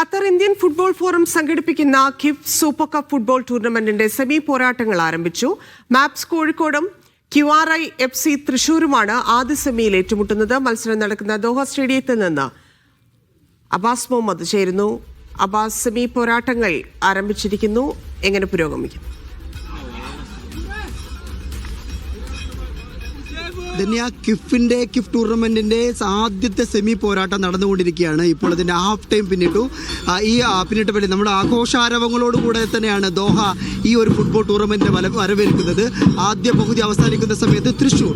Qatar Indian football forum സംഘടിപ്പിക്കുന്ന KIF super cup football ടൂർണമെന്റിന്റെ semi പോരാട്ടങ്ങൾ ആരംഭിച്ചു. മാപ്സ് കോഴിക്കോടും Q R I F C തൃശൂരുമാണ് ആദ്യ സെമിയിൽ ഏറ്റുമുട്ടുന്നത്. മത്സരം നടക്കുന്ന ദോഹ സ്റ്റേഡിയത്തിൽ നിന്ന് അബാസ് മുഹമ്മദ് ചേരുന്നു. അബാസ് സെമി പോരാട്ടങ്ങൾ ആരംഭിച്ചിരിക്കുന്നു. എങ്ങനെ പുരോഗമിക്കുന്നു? ധന്യ കിഫിന്റെ കിഫ് ടൂർണമെന്റിന്റെ ആദ്യത്തെ സെമി പോരാട്ടം നടന്നുകൊണ്ടിരിക്കുകയാണ്. ഇപ്പോൾ അതിന്റെ ഹാഫ് ടൈം പിന്നിട്ടു. ഈ പിന്നിട്ട് പിന്നിട്ട വേണ്ടി നമ്മുടെ ആഘോഷാരവങ്ങളോടുകൂടെ തന്നെയാണ് ദോഹ ഈ ഒരു ഫുട്ബോൾ ടൂർണമെന്റിനെ വല വരവേൽക്കുന്നത്. ആദ്യ പകുതി അവസാനിക്കുന്ന സമയത്ത് തൃശ്ശൂർ.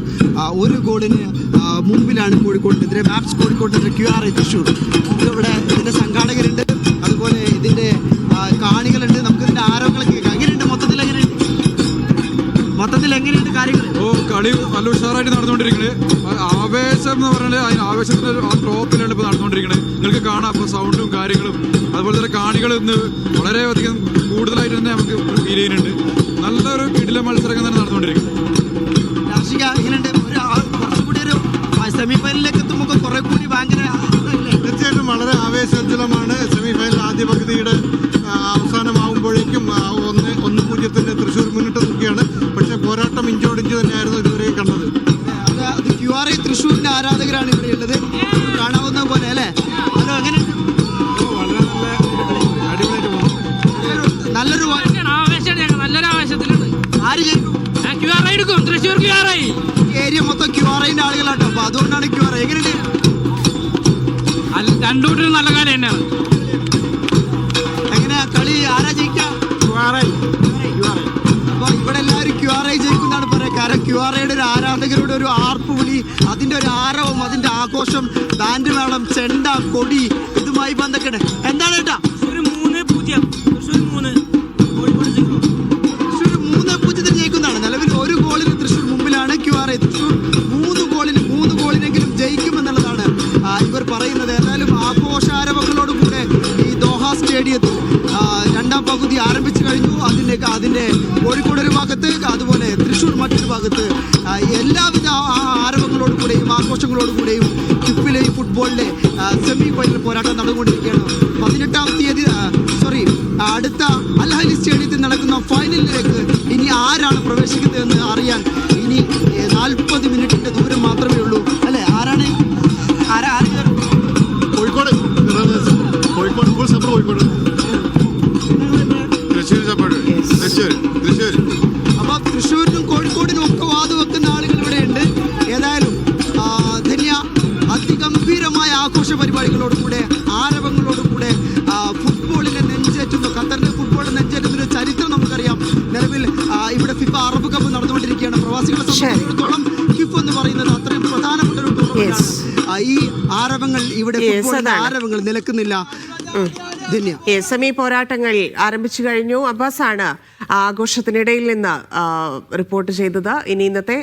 ഒരു ഗോളിന് ആ, മുമ്പിലാണ് കോഴിക്കോടിനെതിരെ മാപ്സ് കോഴിക്കോടിനെതിരെ ക്യു ആർ ഐ തൃശ്ശൂർ. ഇവിടെ ഇതിന്റെ കളി നല്ല ഉഷാറായിട്ട് നടന്നുകൊണ്ടിരിക്കുന്നത് ആവേശം എന്ന് പറഞ്ഞാൽ അതിന് ആവേശത്തിന്റെ ഒരു ആ ടോപ്പിലാണ് ഇപ്പോൾ നടന്നുകൊണ്ടിരിക്കുന്നത് നിങ്ങൾക്ക് കാണാം അപ്പോൾ സൗണ്ടും കാര്യങ്ങളും. അതുപോലെ തന്നെ കാണികൾ ഇന്ന് വളരെയധികം കൂടുതലായിട്ട് തന്നെ നമുക്ക് ഫീൽ ചെയ്യുന്നുണ്ട്. നല്ലൊരു കിടില മത്സരം തന്നെ നടന്നുകൊണ്ടിരിക്കുന്നത് രാഷിക എങ്ങനെയുണ്ട് ഒരു ആ- കുറച്ചുകൂടി ഒരു സെമി ഫൈനലിലേക്ക് എത്തുമ്പോൾ കുറെ കൂടി ഭയങ്കര? തീർച്ചയായിട്ടും വളരെ ആവേശജ്വലമാണ് സെമി ഫൈനൽ ആദ്യ പകുതിയുടെ ഇവിടെ ഉള്ളത് കാണാവുന്ന പോലെ അല്ലേ? ഹലോ എങ്ങനെ? അടിപൊളിയായിട്ട് നല്ലൊരു നല്ലൊരു ആവേശത്തിലുണ്ട്. ആര് ജയിക്കും? ക്യു ആർ ഐ എടുക്കും. Thrissur Q R I area മൊത്തം ക്യു ആർ ആളുകളാട്ടോ. അപ്പൊ അതുകൊണ്ടാണ് ക്യു ആർ ഐ എങ്ങനെയുണ്ട് രണ്ടു കൂട്ടരും നല്ല കാര്യം തന്നെയാണ്. ഐയുടെ ഒരു ആരാധകരുടെ ഒരു ആർപ്പുവിളി അതിന്റെ അതിന്റെ ഒരു ആരവം അതിന്റെ ആഘോഷം ബാൻഡ് മേളം ചെണ്ട കൊടി ഇതുമായി ബന്ധപ്പെട്ട്. എന്താണ് ഏട്ടാ? ഒരു മൂന്ന് പൂജ്യം. തൃശ്ശൂർ മൂന്ന്. കോഴിക്കോട് സീറോ തൃശ്ശൂർ മൂന്ന് പൂജ്യത്തിന് ജയിക്കുന്നതാണ്. നിലവിൽ ഒരു ഗോളിന് തൃശ്ശൂർ മുമ്പിലാണ് ക്യു ആർ ഐ തൃശ്ശൂർ മൂന്ന് ഗോളിന് മൂന്ന് ഗോളിനെങ്കിലും ജയിക്കുമെന്നുള്ളതാണ് ആ, ഇവർ പറയുന്നത്. ഏതായാലും ആഘോഷാരവങ്ങളോടുകൂടെ ഈ ദോഹ സ്റ്റേഡിയത്തിൽ പകുതി ആരംഭിച്ചു കഴിഞ്ഞു. അതിന്റെ അതിന്റെ കോഴിക്കോട് ഒരു ഭാഗത്ത് അതുപോലെ തൃശ്ശൂർ മറ്റൊരു ഭാഗത്ത് എല്ലാവിധ ആ- ആരവങ്ങളോടും കൂടെയും ആഘോഷങ്ങളോടും കൂടെയും ടിപ്പിലെ ഈ ഫുട്ബോളിലെ സെമി ഫൈനൽ പോരാട്ടം നടന്നുകൊണ്ടിരിക്കുകയാണ്. പതിനെട്ടാം തീയതി സോറി അടുത്ത അൽഹലി സ്റ്റേഡിയത്തിൽ നടക്കുന്ന ഫൈനലിലേക്ക് ഇനി ആരാണ് പ്രവേശിക്കുന്നതെന്ന് അറിയാൻ ഇനി നാൽപ്പത് മിനിറ്റിന്റെ ദൂരം മാത്രമേ ഉള്ളൂ. അല്ലെ? ആരാണ്? ആരാ ആര് കയറും? കോഴിക്കോട് കോഴിക്കോട് കോഴിക്കോട്. തൃശ്ശൂർ തൃശ്ശൂർ. അപ്പൊ തൃശ്ശൂരിനും കോഴിക്കോടിനും ഒക്കെ വാത് വെക്കുന്ന ആളുകൾ ഇവിടെ ഉണ്ട് ഏതായാലും ധന്യ അതിഗംഭീരമായ ആഘോഷ പരിപാടികളോടുകൂടെ ആരവങ്ങളോടുകൂടെ കൂടെ ഫുട്ബോളിനെ നെഞ്ചേറ്റുന്നു ഖത്തറിന്റെ ഫുട്ബോളിനെ നെഞ്ചേറ്റുന്ന ചരിത്രം നമുക്കറിയാം. നിലവിൽ ഇവിടെ ഫിഫ അറബ് കപ്പ് നടന്നുകൊണ്ടിരിക്കുകയാണ്. പ്രവാസികളെ സംബന്ധിച്ചിടത്തോളം ഫിഫ് എന്ന് പറയുന്നത് അത്രയും പ്രധാനപ്പെട്ട ഒരു ടൂർണമെന്റാണ് ഈ ആരവങ്ങൾ ഇവിടെ ആരവങ്ങൾ നിലക്കുന്നില്ല. ധന്യ. ഏ, സെമി പോരാട്ടങ്ങൾ ആരംഭിച്ചു കഴിഞ്ഞു. അബ്ബാസാണ് ആഘോഷത്തിനിടയിൽ നിന്ന് റിപ്പോർട്ട് ചെയ്തത്. ഇനി ഇന്നത്തെ